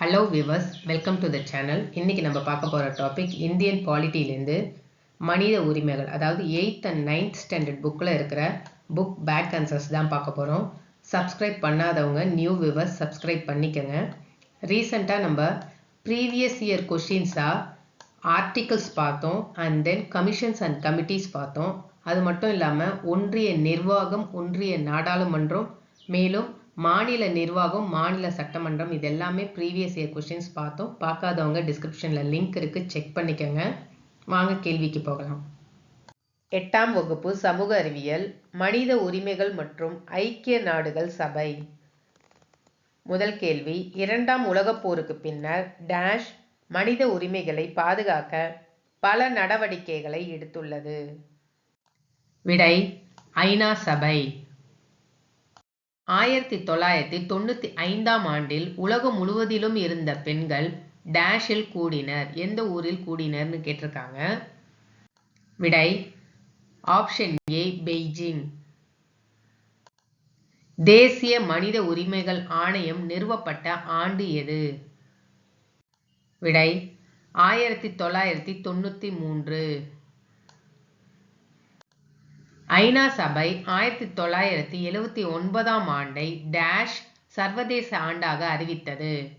Hello viewers welcome to the channel இன்றைக்கி நம்ம பார்க்க போகிற டாபிக் இந்தியன் பாலிட்டியிலேருந்து மனித உரிமைகள் அதாவது எயித் அண்ட் நைன்த் ஸ்டாண்டர்ட் புக்கில் இருக்கிற புக் பேக் ஆன்சர்ஸ் தான் பார்க்க போகிறோம் சப்ஸ்கிரைப் பண்ணாதவங்க நியூ விவர்ஸ் சப்ஸ்கிரைப் பண்ணிக்கோங்க. ரீசண்டாக நம்ம ப்ரீவியஸ் இயர் கொஷின்ஸாக ஆர்டிகிள்ஸ் பார்த்தோம் and then commissions and committees பார்த்தோம். அது மட்டும் இல்லாமல் ஒன்றிய நிர்வாகம் ஒன்றிய நாடாளுமன்றம் மேலும் மாநில நிர்வாகம் மாநில சட்டமன்றம் இது எல்லாமே ப்ரீவியஸ் இயர் கொஷின்ஸ் பார்த்தோம். பார்க்காதவங்க டிஸ்கிரிப்ஷனில் லிங்க் இருக்குது செக் பண்ணிக்கோங்க. வாங்க கேள்விக்கு போகலாம். எட்டாம் வகுப்பு சமூக அறிவியல் மனித உரிமைகள் மற்றும் ஐக்கிய நாடுகள் சபை. முதல் கேள்வி இரண்டாம் உலகப் போருக்கு பின்னர் டேஷ் மனித உரிமைகளை பாதுகாக்க பல நடவடிக்கைகளை எடுத்துள்ளது. விடை ஐநா சபை. ஆயிரத்தி தொள்ளாயிரத்தி தொண்ணூற்றி ஐந்தாம் ஆண்டில் உலகம் முழுவதிலும் இருந்த பெண்கள் டேஷில் கூடினர். எந்த ஊரில் கூடினர்னு கேட்டிருக்காங்க? விடை ஆப்ஷன் ஏ பெய்ஜிங். தேசிய மனித உரிமைகள் ஆணையம் நிறுவப்பட்ட ஆண்டு எது? விடை ஆயிரத்தி தொள்ளாயிரத்தி தொண்ணூற்றி மூன்று ஐநா சபை ஆயிரத்தி தொள்ளாயிரத்தி எழுவத்தி ஒன்பதாம் ஆண்டை டேஷ் சர்வதேச ஆண்டாக அறிவித்தது.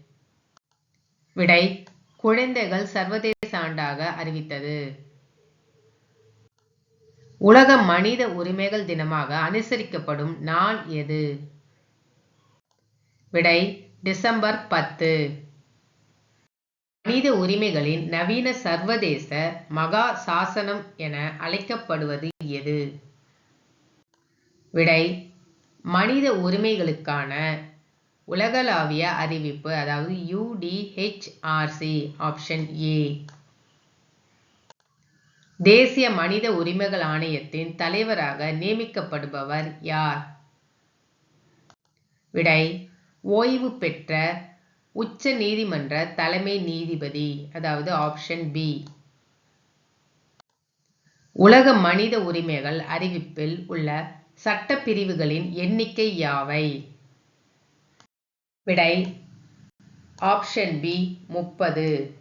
விடை குழந்தைகள் சர்வதேச ஆண்டாக அறிவித்தது. உலக மனித உரிமைகள் தினமாக அனுசரிக்கப்படும் நாள் எது? விடை டிசம்பர் பத்து. மனித உரிமைகளின் நவீன சர்வதேச மகா சாசனம் என அழைக்கப்படுவது எது? விடை மனித உரிமைகளுக்கான உலகளாவிய அறிவிப்பு அதாவது யூடிஹெச்ஆர்சி ஆப்ஷன் ஏ தேசிய மனித உரிமைகள் ஆணையத்தின் தலைவராக நியமிக்கப்படுபவர் யார்? விடை ஓய்வு பெற்ற உச்ச நீதிமன்ற தலைமை நீதிபதி அதாவது ஆப்ஷன் பி உலக மனித உரிமைகள் அறிவிப்பில் உள்ள சட்ட பிரிவுகளின் எண்ணிக்கை யாவை? விடை ஆப்ஷன் பி முப்பது.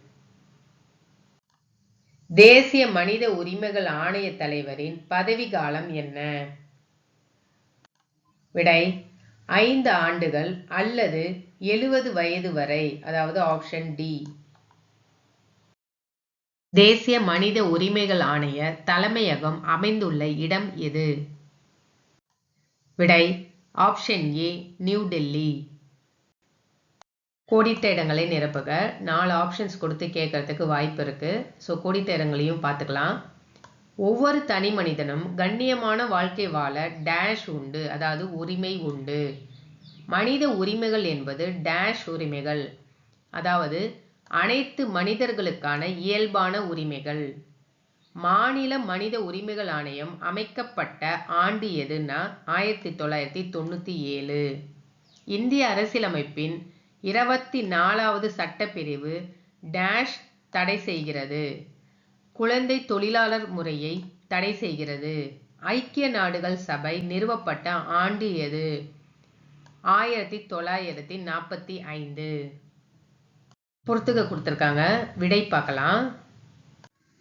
தேசிய மனித உரிமைகள் ஆணைய தலைவரின் பதவி காலம் என்ன? விடை ஐந்து ஆண்டுகள் அல்லது எழுபது வயது வரை அதாவது ஆப்ஷன் டி. தேசிய மனித உரிமைகள் ஆணைய தலைமையகம் அமைந்துள்ள இடம் எது? விடை. ஆப்ஷன் ஏ நியூ டெல்லி கோடிட்ட இடங்களை நிரப்புக. நாலு ஆப்ஷன்ஸ் கொடுத்து கேட்கறதுக்கு வாய்ப்பு இருக்கு. ஸோ கோடிட்ட இடங்களையும் பார்த்துக்கலாம். ஒவ்வொரு தனி மனிதனும் கண்ணியமான வாழ்க்கை வாழ டேஷ் உண்டு. அதாவது உரிமை உண்டு. மனித உரிமைகள் என்பது டேஷ் உரிமைகள். அதாவது அனைத்து மனிதர்களுக்கான இயல்பான உரிமைகள். மாநில மனித உரிமைகள் ஆணையம் அமைக்கப்பட்ட ஆண்டு எதுன்னா ஆயிரத்தி தொள்ளாயிரத்தி தொண்ணூற்றி ஏழு. இந்திய அரசியலமைப்பின் இருபத்தி நாலாவது சட்டப்பிரிவு டேஷ் தடை செய்கிறது. குழந்தை தொழிலாளர் முறையை தடை செய்கிறது. ஐக்கிய நாடுகள் சபை நிறுவப்பட்ட ஆண்டு எது? ஆயிரத்தி தொள்ளாயிரத்தி நாற்பத்தி ஐந்து. பொறுத்துக்க கொடுத்துருக்காங்க. விடை பார்க்கலாம்.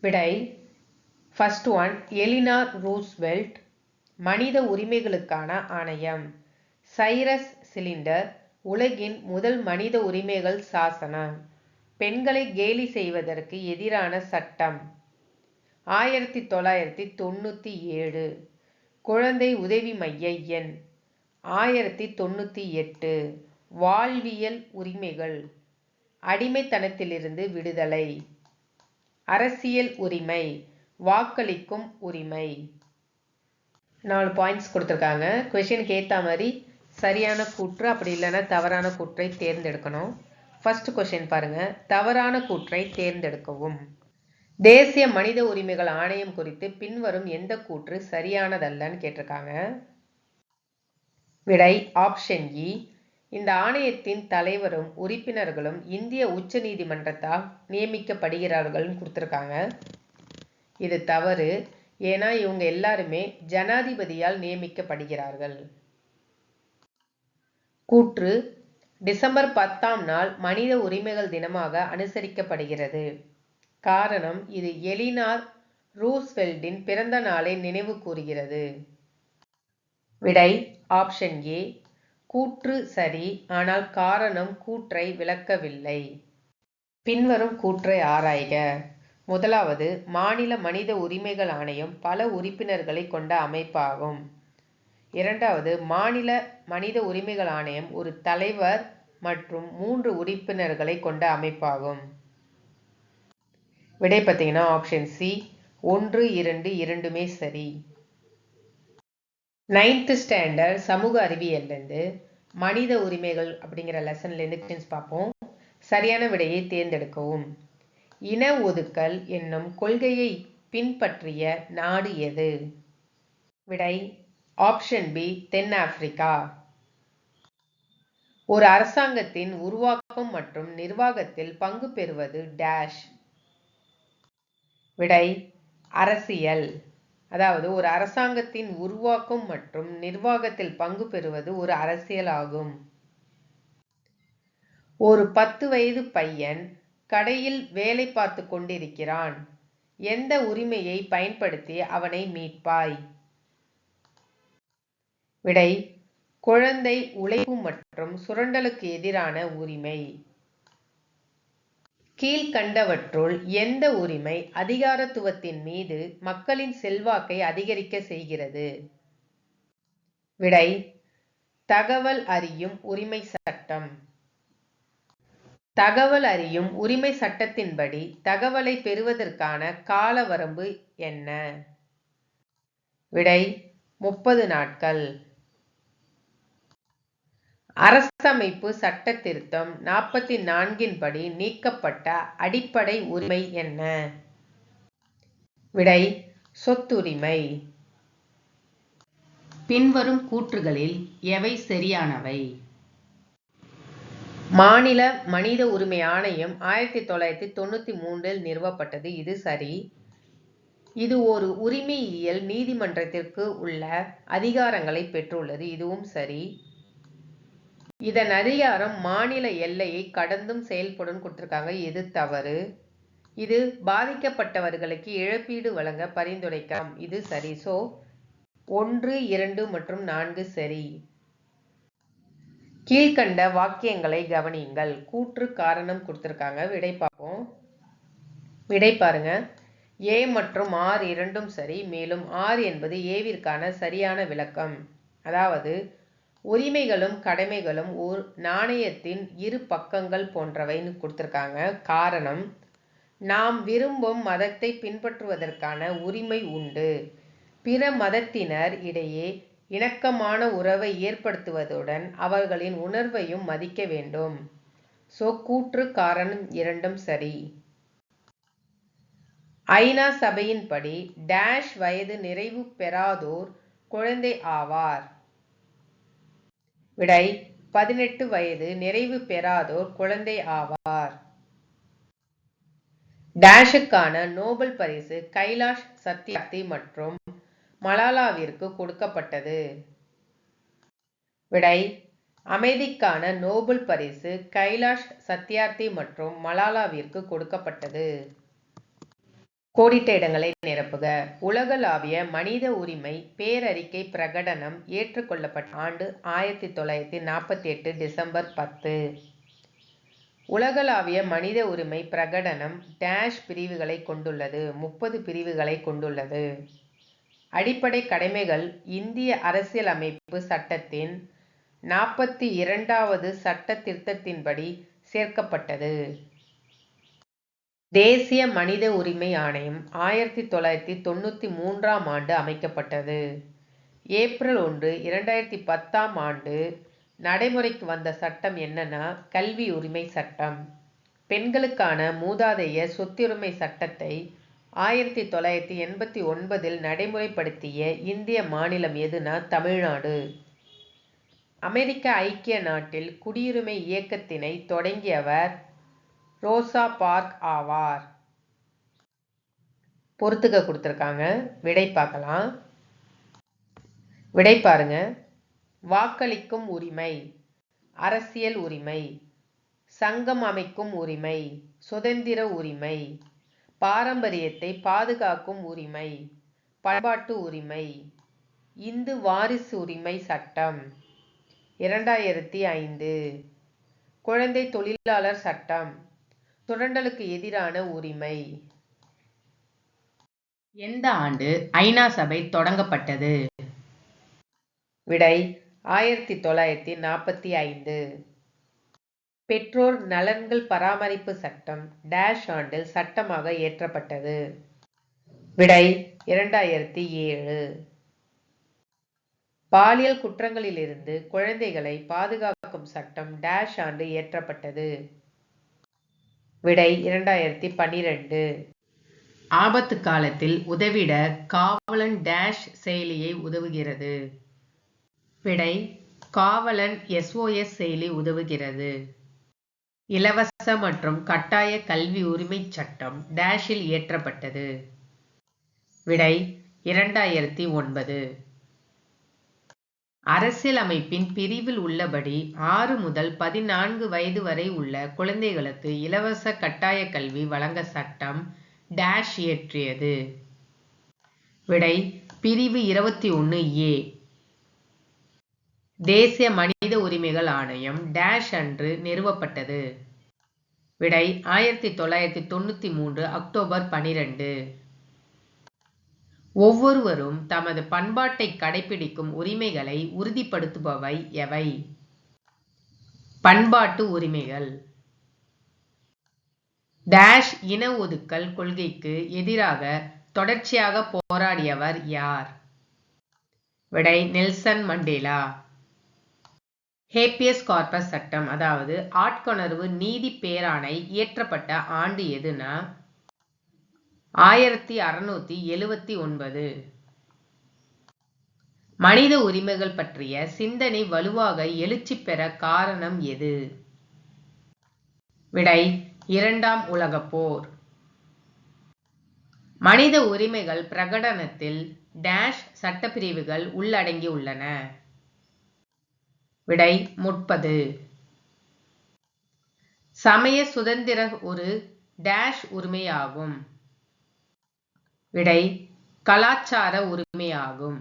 விடை ஃபர்ஸ்ட் ஒன் எலினார் ரூஸ்வெல்ட் மனித உரிமைகளுக்கான ஆணையம். சைரஸ் சிலிண்டர் உலகின் முதல் மனித உரிமைகள் சாசனம். பெண்களை கேலி செய்வதற்கு எதிரான சட்டம். ஆயிரத்தி தொள்ளாயிரத்தி தொண்ணூற்றி ஏழு குழந்தை உதவி மைய எண். ஆயிரத்தி தொண்ணூற்றி எட்டு வாழ்வியல் உரிமைகள். அடிமைத்தனத்திலிருந்து விடுதலை. அரசியல் உரிமை. வாக்களிக்கும் உரிமை. நாலு பாயிண்ட்ஸ் கொடுத்துருக்காங்க. கொஷினுக்கு ஏற்ற மாதிரி சரியான கூற்று அப்படி இல்லைன்னா தவறான கூற்றை தேர்ந்தெடுக்கணும். ஃபர்ஸ்ட் கொஷின் பாருங்க. தவறான கூற்றை தேர்ந்தெடுக்கவும். தேசிய மனித உரிமைகள் ஆணையம் குறித்து பின்வரும் எந்த கூற்று சரியானதல்லன்னு கேட்டிருக்காங்க. விடை ஆப்ஷன் இ e. இந்த ஆணையத்தின் தலைவரும் உறுப்பினர்களும் இந்திய உச்ச நீதிமன்றத்தால் நியமிக்கப்படுகிறார்கள்னு கொடுத்துருக்காங்க. இது தவறு. ஏன்னா இவங்க எல்லாருமே ஜனாதிபதியால் நியமிக்கப்படுகிறார்கள். கூற்று டிசம்பர் பத்தாம் நாள் மனித உரிமைகள் தினமாக அனுசரிக்கப்படுகிறது. காரணம் இது எலினார் ரூஸ்வெல்டின் பிறந்த நாளை நினைவு கூறுகிறது. விடை ஆப்ஷன் ஏ. கூற்று சரி ஆனால் காரணம் கூற்றை விளக்கவில்லை. பின்வரும் கூற்றை ஆராய்க. முதலாவது மாநில மனித உரிமைகள் ஆணையம் பல உறுப்பினர்களை கொண்ட அமைப்பாகும். இரண்டாவது மாநில மனித உரிமைகள் ஆணையம் ஒரு தலைவர் மற்றும் மூன்று உறுப்பினர்களை கொண்ட அமைப்பாகும். விடை பார்த்தீங்கன்னா ஆப்ஷன் சி ஒன்று இரண்டு இரண்டுமே சரி. நைன்த் ஸ்டாண்டர்ட் சமூக அறிவியல்லேருந்து மனித உரிமைகள் அப்படிங்கிற லெசன்லேருந்து கொஸ்டின்ஸ் பார்ப்போம். சரியான விடையை தேர்ந்தெடுக்கவும். இன ஒதுக்கல் என்னும் கொள்கையை பின்பற்றிய நாடு எது? விடை ஆப்ஷன் பி தென்னாப்பிரிக்கா ஒரு அரசாங்கத்தின் உருவாக்கம் மற்றும் நிர்வாகத்தில் பங்கு பெறுவது டேஷ். விடை அரசியல். அதாவது ஒரு அரசாங்கத்தின் உருவாக்கம் மற்றும் நிர்வாகத்தில் பங்கு பெறுவது ஒரு அரசியல் ஆகும். ஒரு பத்து வயது பையன் கடையில் வேலை பார்த்து கொண்டிருக்கிறான். எந்த உரிமையை பயன்படுத்தி அவனை மீட்பாய்? விடை குழந்தை உழைப்பு மற்றும் சுரண்டலுக்கு எதிரான உரிமை. கீழ்கண்டவற்றுள் எந்த உரிமை அதிகாரத்துவத்தின் மீது மக்களின் செல்வாக்கை அதிகரிக்க செய்கிறது? விடை தகவல் அறியும் உரிமை சட்டம். தகவல் அறியும் உரிமை சட்டத்தின்படி தகவலை பெறுவதற்கான கால வரம்பு என்ன? விடை முப்பது நாட்கள். அரசமைப்பு சட்ட திருத்தம் நாற்பத்தி நான்கின் படி நீக்கப்பட்ட அடிப்படை உரிமை என்ன? விடை சொத்துரிமை. பின்வரும் கூற்றுகளில் எவை சரியானவை? மாநில மனித உரிமை ஆணையம் ஆயிரத்தி தொள்ளாயிரத்தி தொண்ணூத்தி மூன்றில் நிறுவப்பட்டது. இது சரி. இது ஒரு உரிமையியல் நீதிமன்றத்திற்கு உள்ள அதிகாரங்களை பெற்றுள்ளது. இதுவும் சரி. இதன் அதிகாரம் மாநில எல்லையை கடந்தும் செயல்படும் கொடுத்துருக்காங்க. இது தவறு. இது பாதிக்கப்பட்டவர்களுக்கு இழப்பீடு வழங்க பரிந்துரைக்கலாம். இது சரி. ஸோ ஒன்று இரண்டு மற்றும் நான்கு சரி. கீழ்கண்ட வாக்கியங்களை கவனியுங்கள். கூற்று காரணம் கொடுத்துருக்காங்க. விடை பார்ப்போம். விடை பாருங்க. ஏ மற்றும் ஆர் இரண்டும் சரி மேலும் ஆர் என்பது ஏவிற்கான சரியான விளக்கம். அதாவது உரிமைகளும் கடமைகளும் ஓர் நாணயத்தின் இரு பக்கங்கள் போன்றவைன்னு கொடுத்துருக்காங்க. காரணம் நாம் விரும்பும் மதத்தை பின்பற்றுவதற்கான உரிமை உண்டு. பிற மதத்தினர் இடையே இணக்கமான உறவை ஏற்படுத்துவதுடன் அவர்களின் உணர்வையும் மதிக்க வேண்டும். சோ கூற்று காரணம் இரண்டும் சரி. ஐநா சபையின்படி டேஷ் வயது நிறைவு பெறாதோர் குழந்தை ஆவார். விடை பதினெட்டு வயது நிறைவு பெறாதோர் குழந்தை ஆவார். டேஷுக்கான நோபல் பரிசு கைலாஷ் சத்யார்த்தி மற்றும் மலாலாவிற்கு கொடுக்கப்பட்டது. விடை அமைதிக்கான நோபல் பரிசு கைலாஷ் சத்யார்த்தி மற்றும் மலாலாவிற்கு கொடுக்கப்பட்டது. கோடிட்ட இடங்களை நிரப்புக. உலகளாவிய மனித உரிமை பேரறிக்கை பிரகடனம் ஏற்றுக்கொள்ளப்பட்ட ஆண்டு ஆயிரத்தி தொள்ளாயிரத்தி நாற்பத்தி எட்டு டிசம்பர் பத்து. உலகளாவிய மனித உரிமை பிரகடனம் டேஷ் பிரிவுகளை கொண்டுள்ளது. முப்பது பிரிவுகளை கொண்டுள்ளது. அடிப்படை கடமைகள் இந்திய அரசியலமைப்பு சட்டத்தின் நாற்பத்தி இரண்டாவது சட்ட திருத்தத்தின்படி சேர்க்கப்பட்டது. தேசிய மனித உரிமை ஆணையம் ஆயிரத்தி தொள்ளாயிரத்தி தொண்ணூற்றி மூன்றாம் ஆண்டு அமைக்கப்பட்டது. ஏப்ரல் ஒன்று இரண்டாயிரத்தி பத்தாம் ஆண்டு நடைமுறைக்கு வந்த சட்டம் என்னன்னா கல்வி உரிமை சட்டம். பெண்களுக்கான மூதாதைய சொத்துரிமை சட்டத்தை ஆயிரத்தி தொள்ளாயிரத்தி எண்பத்தி ஒன்பதில் நடைமுறைப்படுத்திய இந்திய மாநிலம் எதுனா தமிழ்நாடு. அமெரிக்க ஐக்கிய நாட்டில் குடியுரிமை இயக்கத்தினை தொடங்கியவர் ரோசா பார்க் ஆவார். பொறுத்துக்க கொடுத்துருக்காங்க. விடை பார்க்கலாம். விடை பாருங்க. வாக்களிக்கும் உரிமை அரசியல் உரிமை சங்கம் அமைக்கும் உரிமை சுதந்திர உரிமை பாரம்பரியத்தை பாதுகாக்கும் உரிமை பண்பாட்டு உரிமை இந்து வாரிசு உரிமை சட்டம். இரண்டாயிரத்தி ஐந்து. குழந்தை தொழிலாளர் சட்டம் சுரண்டலுக்கு எதிரான உரிமை. எந்த ஆண்டு ஐநா சபை தொடங்கப்பட்டது? விடை ஆயிரத்தி தொள்ளாயிரத்தி நாற்பத்தி ஐந்து. பெற்றோர் நலன்கள் பராமரிப்பு சட்டம் டேஷ் ஆண்டில் சட்டமாக இயற்றப்பட்டது. விடை இரண்டாயிரத்தி ஏழு. பாலியல் குற்றங்களிலிருந்து குழந்தைகளை பாதுகாக்கும் சட்டம் டேஷ் ஆண்டு இயற்றப்பட்டது. விடை இரண்டாயிரத்தி பன்னிரண்டு ஆபத்து காலத்தில் உதவிட காவலன் டேஷ் செயலியை உதவுகிறது. விடை காவலன் எஸ்ஓஎஸ் செயலி உதவுகிறது. இலவச மற்றும் கட்டாய கல்வி உரிமை சட்டம் டேஷில் இயற்றப்பட்டது. விடை இரண்டாயிரத்தி ஒன்பது. அரசியலமைப்பின் பிரிவில் உள்ளபடி ஆறு முதல் பதினான்கு வயது வரை உள்ள குழந்தைகளுக்கு இலவச கட்டாய கல்வி வழங்க சட்டம் டேஷ் இயற்றியது. விடை பிரிவு இருபத்தி ஒன்று ஏ. தேசிய மனித உரிமைகள் ஆணையம் டேஷ் அன்று நிறுவப்பட்டது. விடை ஆயிரத்தி தொள்ளாயிரத்தி தொண்ணூத்தி மூன்று அக்டோபர் பனிரெண்டு. ஒவ்வொருவரும் தமது பண்பாட்டை கடைபிடிக்கும் உரிமைகளை உறுதிப்படுத்துபவை எவை? பண்பாட்டு உரிமைகள். டேஷ் இன ஒதுக்கல் கொள்கைக்கு எதிராக தொடர்ச்சியாக போராடியவர் யார்? விடை நெல்சன் மண்டேலா. ஹேப்பியஸ் கார்பஸ் சட்டம் அதாவது ஆட்கொணர்வு நீதி பேராணை இயற்றப்பட்ட ஆண்டு எதுனா? ஆயிரத்தி அறுநூத்தி எழுவத்தி ஒன்பது. மனித உரிமைகள் பற்றிய சிந்தனை வலுவாக எழுச்சி பெற காரணம் எது? விடை இரண்டாம் உலகப் போர். மனித உரிமைகள் பிரகடனத்தில் டேஷ் சட்டப்பிரிவுகள் உள்ளடங்கியுள்ளன. விடை முப்பது. சமய சுதந்திர ஒரு டேஷ் உரிமையாகும். விடை கலாச்சார உரிமையாகும்.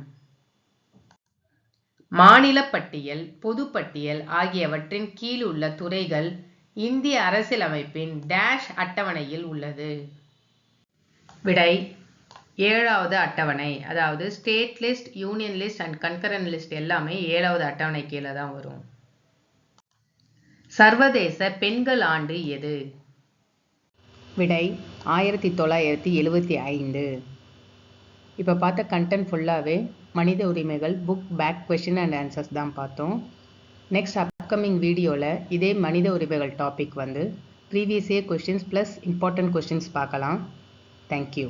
மாநில பட்டியல் பொதுப்பட்டியல் ஆகியவற்றின் கீழ் உள்ள துறைகள் இந்திய அரசியலமைப்பின் டேஷ் அட்டவணையில் உள்ளது. விடை ஏழாவது அட்டவணை. அதாவது state list union list and concurrent list எல்லாமே ஏழாவது அட்டவணை கீழே தான் வரும். சர்வதேச பெண்கள் ஆண்டு எது? விடை ஆயிரத்தி தொள்ளாயிரத்தி எழுவத்தி ஐந்து. இப்போ பார்த்த கண்டென்ட் ஃபுல்லாகவே மனித உரிமைகள் book back question and answers தான் பார்த்தோம். நெக்ஸ்ட் அப்கமிங் வீடியோவில் இதே மனித உரிமைகள் டாபிக் வந்து previous year questions plus important questions பார்க்கலாம். Thank you